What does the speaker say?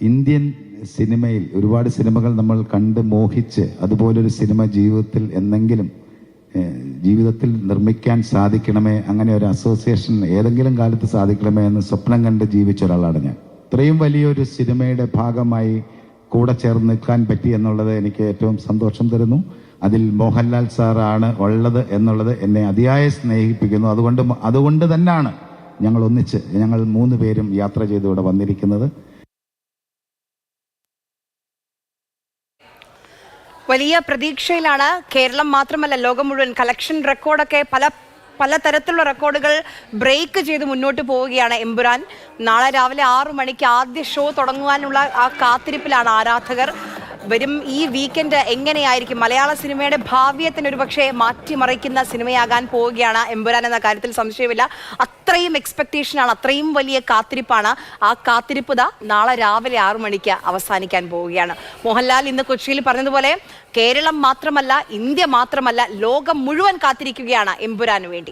Indian സിനിമയിൽ ഒരുപാട് സിനിമകൾ നമ്മൾ കണ്ട് മോഹിച്ച് അതുപോലൊരു സിനിമ ജീവിതത്തിൽ എന്തെങ്കിലും ജീവിതത്തിൽ നിർമ്മിക്കാൻ സാധിക്കണമേ അങ്ങനെ ഒരു അസോസിയേഷൻ ഏതെങ്കിലും കാലത്ത് സാധിക്കണമേ എന്ന് സ്വപ്നം കണ്ട് ജീവിച്ച ഒരാളാണ് ഞാൻ. ഇത്രയും വലിയൊരു സിനിമയുടെ ഭാഗമായി കൂടെ ചേർന്ന് നിൽക്കാൻ പറ്റി എന്നുള്ളത് എനിക്ക് ഏറ്റവും സന്തോഷം തരുന്നു. അതിൽ മോഹൻലാൽ സാറാണ് ഉള്ളത് എന്നുള്ളത് എന്നെ അതിയായ സ്നേഹിപ്പിക്കുന്നു. അതുകൊണ്ട് അതുകൊണ്ട് തന്നെയാണ് ഞങ്ങൾ ഒന്നിച്ച് ഞങ്ങൾ മൂന്ന് പേരും യാത്ര ചെയ്ത് ഇവിടെ വന്നിരിക്കുന്നത്. വലിയ പ്രതീക്ഷയിലാണ് കേരളം മാത്രമല്ല ലോകം മുഴുവൻ. കളക്ഷൻ റെക്കോർഡൊക്കെ പല പലതരത്തിലുള്ള റെക്കോർഡുകൾ ബ്രേക്ക് ചെയ്ത് മുന്നോട്ട് പോവുകയാണ് എമ്പുരാൻ. നാളെ രാവിലെ ആറു മണിക്ക് ആദ്യ ഷോ തുടങ്ങുവാനുള്ള ആ കാത്തിരിപ്പിലാണ് ആരാധകർ. വരും ഈ വീക്കെൻഡ് എങ്ങനെയായിരിക്കും? മലയാള സിനിമയുടെ ഭാവ്യത്തിന് തന്നെ ഒരുപക്ഷെ മാറ്റിമറിക്കുന്ന സിനിമയാകാൻ പോവുകയാണ് എമ്പുരാൻ എന്ന കാര്യത്തിൽ സംശയമില്ല. അത്രയും എക്സ്പെക്ടേഷനാണ് അത്രയും വലിയ കാത്തിരിപ്പാണ്. ആ കാത്തിരിപ്പ് ദാ നാളെ രാവിലെ ആറു മണിക്ക് അവസാനിക്കാൻ പോവുകയാണ്. മോഹൻലാൽ ഇന്ന് കൊച്ചിയിൽ പറഞ്ഞതുപോലെ കേരളം മാത്രമല്ല ഇന്ത്യ മാത്രമല്ല ലോകം മുഴുവൻ കാത്തിരിക്കുകയാണ് എമ്പുരാന് വേണ്ടി.